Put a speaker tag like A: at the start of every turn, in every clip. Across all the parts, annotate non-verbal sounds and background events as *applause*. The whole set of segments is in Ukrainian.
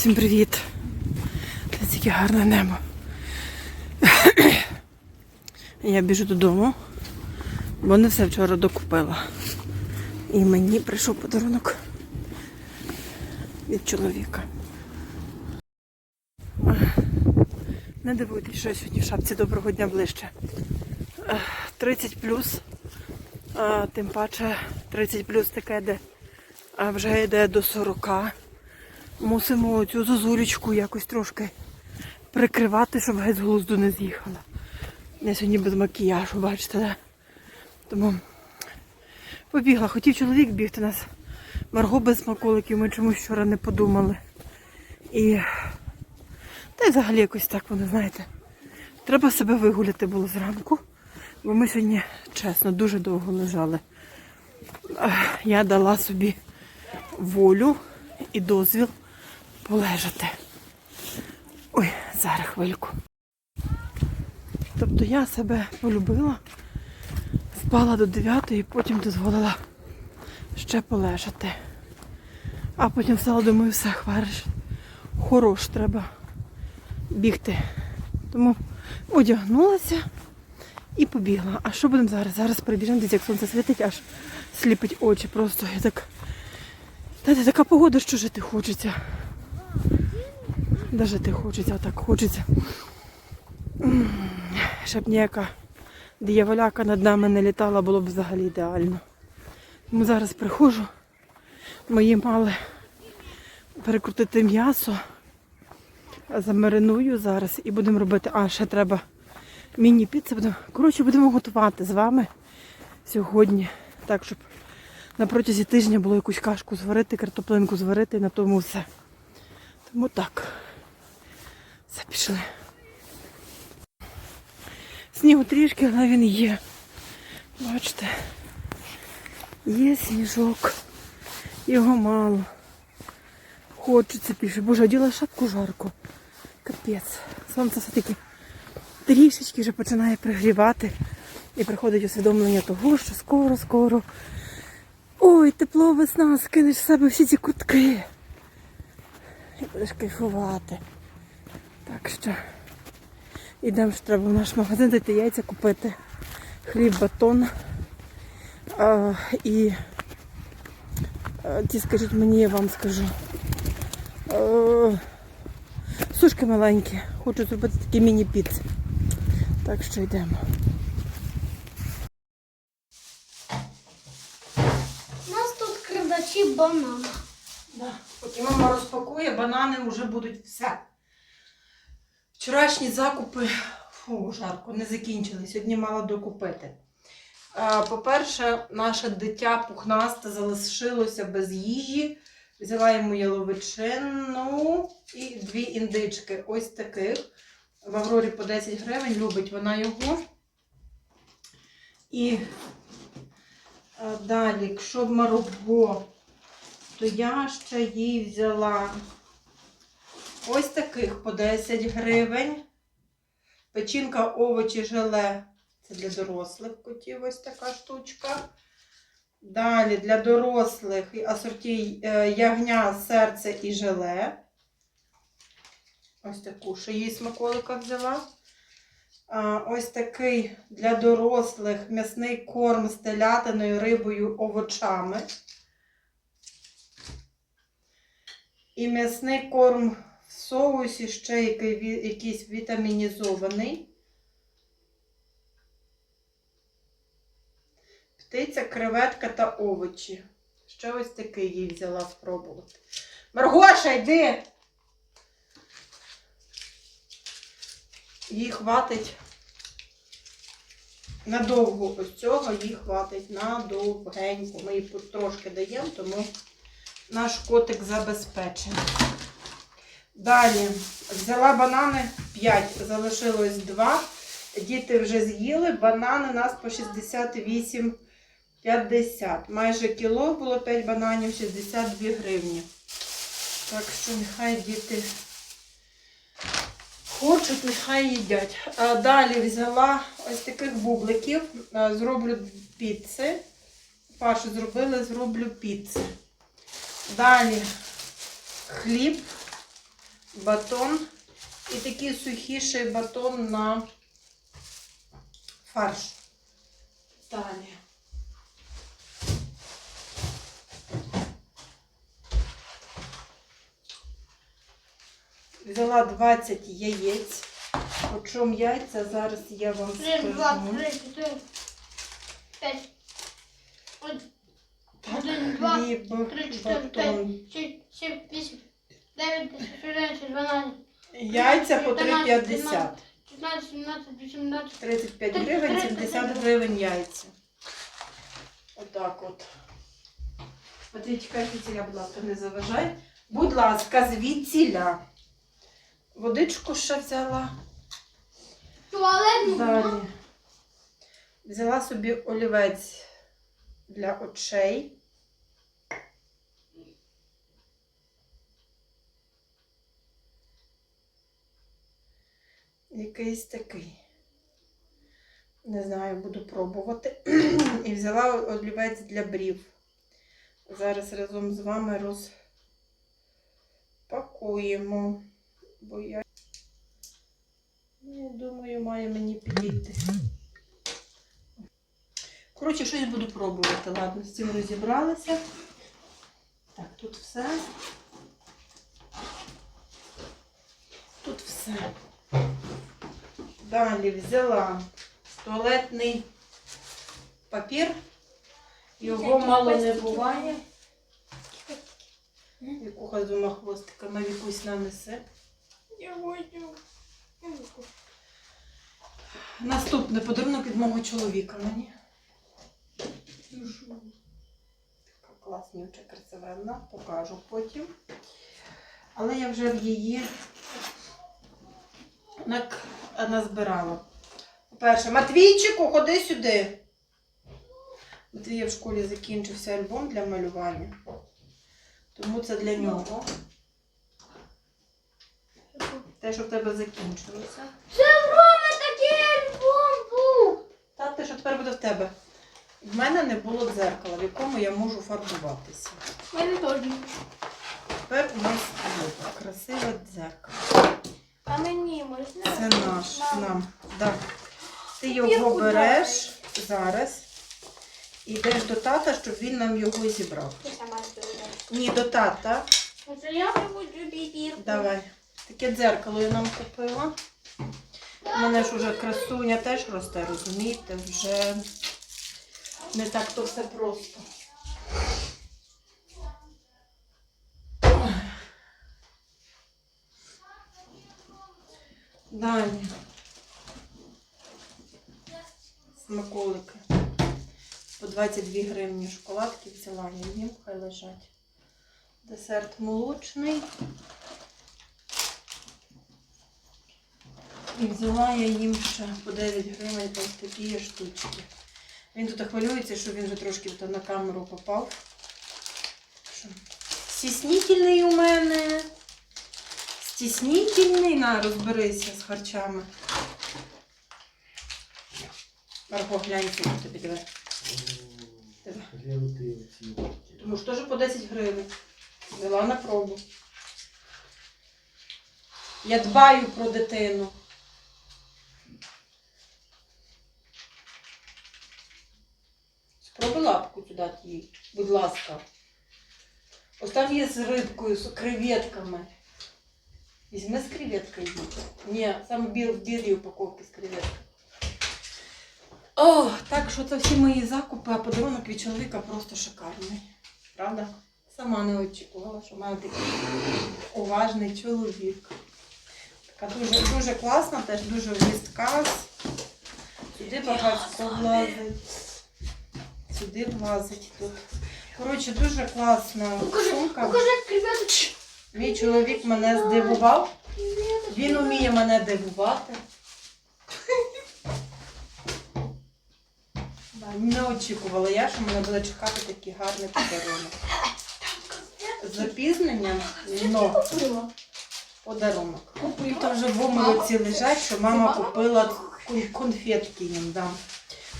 A: Всім привіт! Це тільки гарне небо. Я біжу додому, бо не все вчора докупила. І мені прийшов подарунок від чоловіка. Не дивуйтесь, що я сьогодні в шапці доброго дня ближче. Е, 30 плюс, тим паче 30 плюс таке, де вже йде до 40. Мусимо цю зозулечку якось трошки прикривати, щоб геть з глузду не з'їхала. Я сьогодні без макіяжу, бачите, да? Тому побігла. Хотів чоловік бігти нас. Марго без смаколиків, ми чомусь вчора не подумали. І та й взагалі якось так воно, знаєте. Треба себе вигуляти було зранку, бо ми сьогодні, чесно, дуже довго лежали. Я дала собі волю і дозвіл полежати. Ой, зараз хвильку. Тобто я себе полюбила, спала до 9 і потім дозволила ще полежати. А потім встала, думаю, все, хвариш. Хорош, треба бігти. Тому одягнулася і побігла. А що будемо зараз? Зараз прибіжемо, десь як сонце світить, аж сліпить очі. Просто я так. Та така погода, що жити хочеться. Да жити хочеться, так хочеться. Щоб ніяка дияволяка над нами не літала, було б взагалі ідеально. Тому зараз приходжу. Мої мали перекрутити м'ясо. Замариную зараз і будемо робити. А, ще треба міні-піци. Будемо... Коротше, будемо готувати з вами сьогодні. Так, щоб на протязі тижня було якусь кашку зварити, картоплинку зварити і на тому все. Тому так. Все пішли. Снігу трішки, але він є. Бачите, є сніжок. Його мало. Хочеться піше. Боже, оділа шапку жарко. Капець. Сонце все-таки трішечки вже починає пригрівати. І приходить усвідомлення того, що скоро-скоро. Ой, тепло весна, скинеш з себе всі ці кутки. І будеш кайфувати. Так що йдемо ж треба в наш магазин, дати яйця купити. Хліб, батон. А, і а, ті скажіть мені, я вам скажу. А, сушки маленькі. Хочу зробити такі міні-піци. Так що йдемо.
B: У нас тут крадачі банана.
A: Да. Поки мама розпакує, банани вже будуть все. Вчорашні закупи, фу, жарко, не закінчились. Сьогодні мала докупити. Е, По-перше, наше дитя пухнасте залишилося без їжі. Взяла йому яловичину і дві індички. Ось таких. В Аврорі по 10 гривень, любить вона його. І е, далі, якщо б Марго то я ще їй взяла ось таких по 10 гривень. Печінка, овочі, желе. Це для дорослих котів ось така штучка. Далі для дорослих асорті е, ягня, серце і желе. Ось таку ще їй смаколика взяла. Ось такий для дорослих м'ясний корм з телятиною, рибою, овочами. І м'ясний корм в соусі ще якийсь вітамінізований. Птиця, креветка та овочі. Ще ось такий їй взяла спробувати. Маргоша, йди! Їй хватить надовго ось цього, їй хватить надовгенько. Ми їй трошки даємо, тому наш котик забезпечений. Далі взяла банани 5, залишилось 2. Діти вже з'їли. Банани у нас по 68,50. Майже кіло було 5 бананів, 62 гривні. Так що нехай діти хочуть, нехай їдять. А далі взяла ось таких бубликів. Зроблю піци. Пашу зробили, зроблю піци. Далі хліб батон і такий сухіший батон на фарш. Далі. Взяла 20 яєць. Почому яйця, зараз я вам скажу.
B: три, чотири, п'ять. Один,
A: Так,
B: Один, два,
A: хліб,
B: три, чотири,
A: батон.
B: п'ять, шість, сім, вісім, дев'ять, десять, одинадцять, дванадцять.
A: Яйця по 3,50.
B: 16, 17, 18.
A: 35 гривень, 70 гривень яйця. Отак от. Матвійчика, звідсіля, будь ласка, не заважай. Будь ласка, звідсіля. Водичку ще взяла.
B: Туалетну.
A: Далі. Взяла собі олівець для очей. Якийсь такий. Не знаю, буду пробувати. *clears throat* І взяла олівець для брів. Зараз разом з вами розпакуємо. Бо я Я думаю, має мені підійти. Коротше, щось буду пробувати. Ладно, з цим розібралися. Так, тут все. Тут все. Далі взяла туалетний папір. Його мало не буває. Вікуха з двома хвостиками Вікусь нанесе.
B: Я хочу.
A: Наступний подарунок від мого чоловіка мені. Така класнюча, красивенна, покажу потім. Але я вже в її назбирала. По-перше, Матвійчику, ходи сюди. Матвія в школі закінчився альбом для малювання. Тому це для нього. Те, що в тебе закінчилося.
B: Це в мене такий альбом був.
A: Та те, що тепер буде в тебе. В мене не було дзеркала, в якому я можу фарбуватися.
B: В мене теж.
A: Тепер у нас красиве дзеркало.
B: А мені можна?
A: Це наш нам. Да. Ти його
B: Бірку
A: береш зараз і йдеш до тата, щоб він нам його зібрав.
B: Я сама розповідаю.
A: Ні, до тата.
B: Оце я хочу бібірку.
A: Давай. Таке дзеркало я нам купила. У мене ж уже красуня теж росте, розумієте, вже не так то все просто. Далі. Смаколики. По 22 гривні шоколадки взяла я їм, хай лежать. Десерт молочний. І взяла я їм ще по 9 гривень ось такі штучки. Він тут хвилюється, що він вже трошки на камеру попав. Що? У мене. Стіснительний. На, розберися з харчами. Марко, глянь, скільки тобі диви. Тому що теж по 10 гривень. Взяла на пробу. Я дбаю про дитину. Спробуй лапку туди будь ласка. Ось там є з рибкою, з креветками. Візьми з креветкою. Ні, саме біл, в білій упаковці з креветками. О, так що це всі мої закупи, а подарунок від чоловіка просто шикарний. Правда? Сама не очікувала, що маю такий уважний чоловік. Така дуже, дуже класна, теж дуже вмістка. Сюди багато влазить. Сюди влазить тут. Коротше, дуже класна
B: Покажи,
A: сумка.
B: покажи, креветочки.
A: Мій чоловік мене здивував. Він вміє мене дивувати. Не очікувала я, що мене буде чекати такий гарний подарунок. З запізненням, но подарунок. Тут вже в омилоці лежать, що мама купила конфетки їм. Да.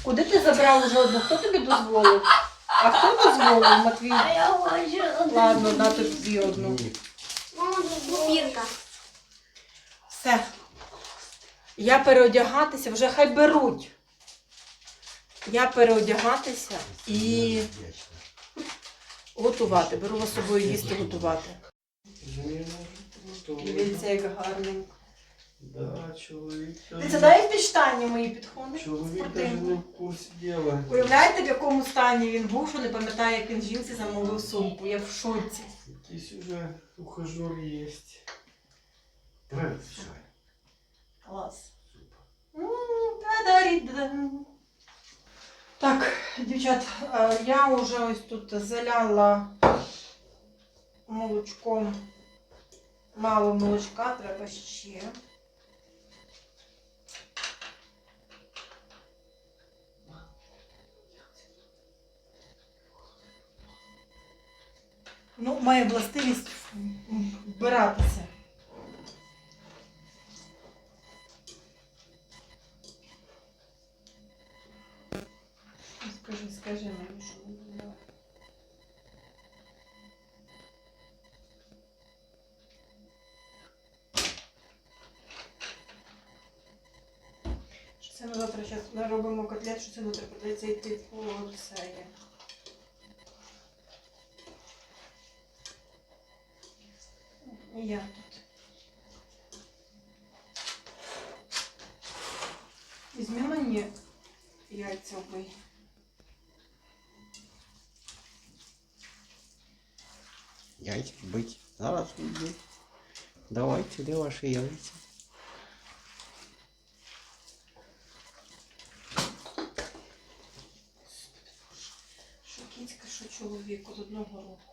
A: Куди ти забрав уже одну? Хто тобі дозволив? А хто дозволив, Матвій?
B: А я хочу.
A: Ладно, на тобі одну.
B: Бубірка.
A: Все. Я переодягатися, вже хай беруть. Я переодягатися і готувати. Беру вас з собою їсти готувати. Дивіться, як гарненько.
C: Да, чоловік.
A: Ти це дай в підштані мої підходи?
C: Чоловік навіть не в курсі діла.
A: Уявляєте, в якому стані він був, що не пам'ятає, як він жінці замовив сумку. Я в шоці.
C: Якийсь уже ухажер є. Давай, слушай.
A: Клас. М, та-да-рі-дам. Так, дівчат, е, я вже ось тут заляла молочком. Мало молочка, треба ще. Ну, має властивість вбиратися. Скажи, скажи мені, що не це ми завтра зараз наробимо котлет, що це завтра придеться йти по це. Я тут. Візьми мені яйця вбий.
C: Яйця бить. Зараз вийду. Давайте, де ваші яйця?
A: Що кіцька, що чоловік од одного року.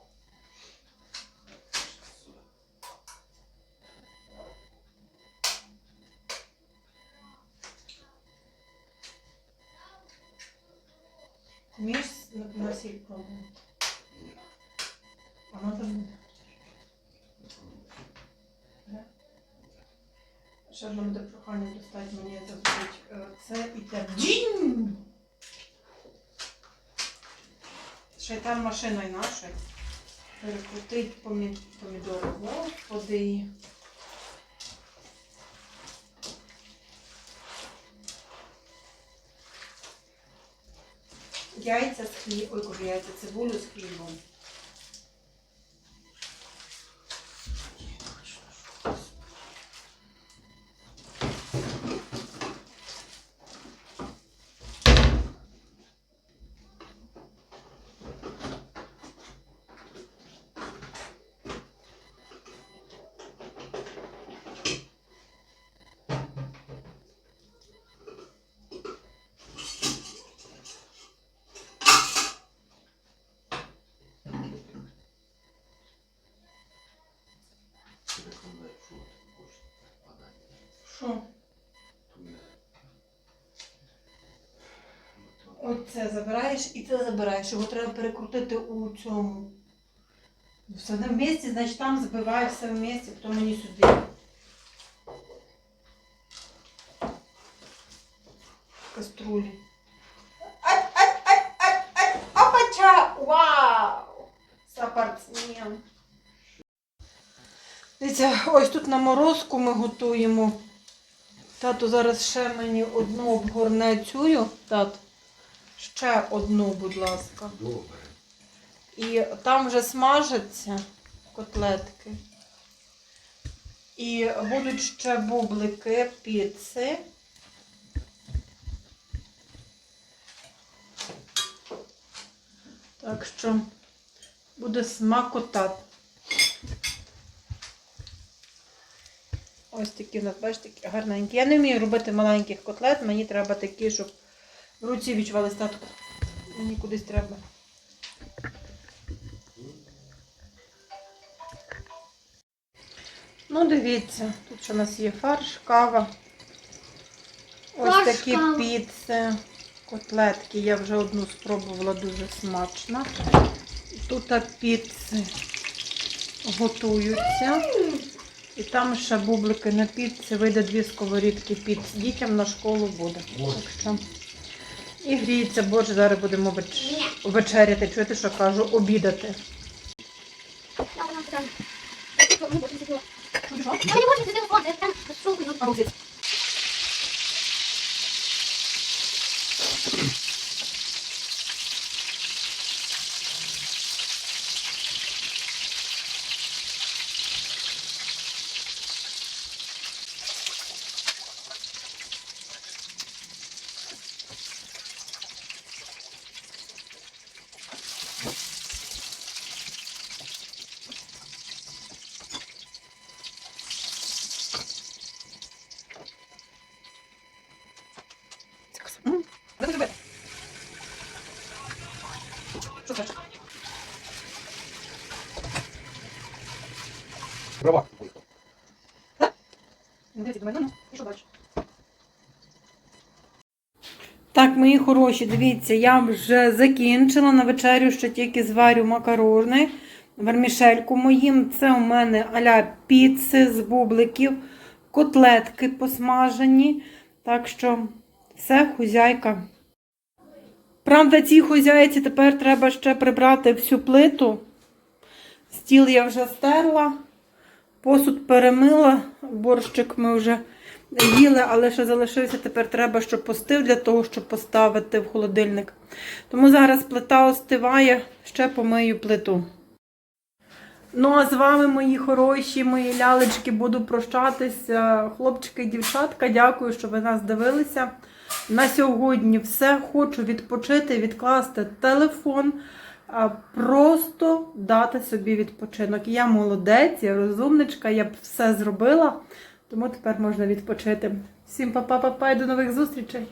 A: Вмієш на, сіль пробувати? А надо буде. Да? Ще прохання достати мені це зробити. е, Це і те. Джін! Шайтан машиною нашою. Перекрутить помі... помідори. Господи. Яйця з хлібом. Ой, кажу, яйця, цибулю з хлібом. Оце забираєш і це забираєш. Його треба перекрутити у цьому. Все в місці, значить там забиваю все в місці, потім мені сюди. Каструлі. Опача! Вау! Спортсмен. Дивіться, ось тут на морозку ми готуємо. Тато зараз ще мені одну обгорне цю. Ще одну, будь ласка.
C: Добре.
A: І там вже смажаться котлетки. І будуть ще бублики, піци. Так що буде смакота. Ось такі у нас, бачите, гарненькі. Я не вмію робити маленьких котлет, мені треба такі, щоб в руці відчували статку. Мені кудись треба. Ну, дивіться, тут що у нас є фарш, кава. Ось
B: Фарш,
A: такі
B: кава.
A: піци, котлетки. Я вже одну спробувала дуже смачно. Тут піци готуються. І там ще бублики на піці, вийде дві сковорідки піц. Дітям на школу буде. Так що. І гріється, боже, зараз будемо веч... вечеряти. Чуєте, що кажу? Обідати.
B: Я не можу виходити, я там шубу йду
A: Так, мої хороші, дивіться, я вже закінчила на вечерю, ще тільки зварю макарони, вермішельку моїм. Це у мене аля піци з бубликів, котлетки посмажені. Так що все, хузяйка. Правда, цій хузяйці тепер треба ще прибрати всю плиту. Стіл я вже стерла, посуд перемила, борщик ми вже їли, але ще залишився. Тепер треба, щоб постив для того, щоб поставити в холодильник. Тому зараз плита остиває, ще помию плиту. Ну, а з вами, мої хороші, мої лялечки, буду прощатися. Хлопчики і дівчатка, дякую, що ви нас дивилися. На сьогодні все. Хочу відпочити, відкласти телефон, просто дати собі відпочинок. Я молодець, я розумничка, я все зробила, тому тепер можна відпочити. Всім па-па-па-па і до нових зустрічей!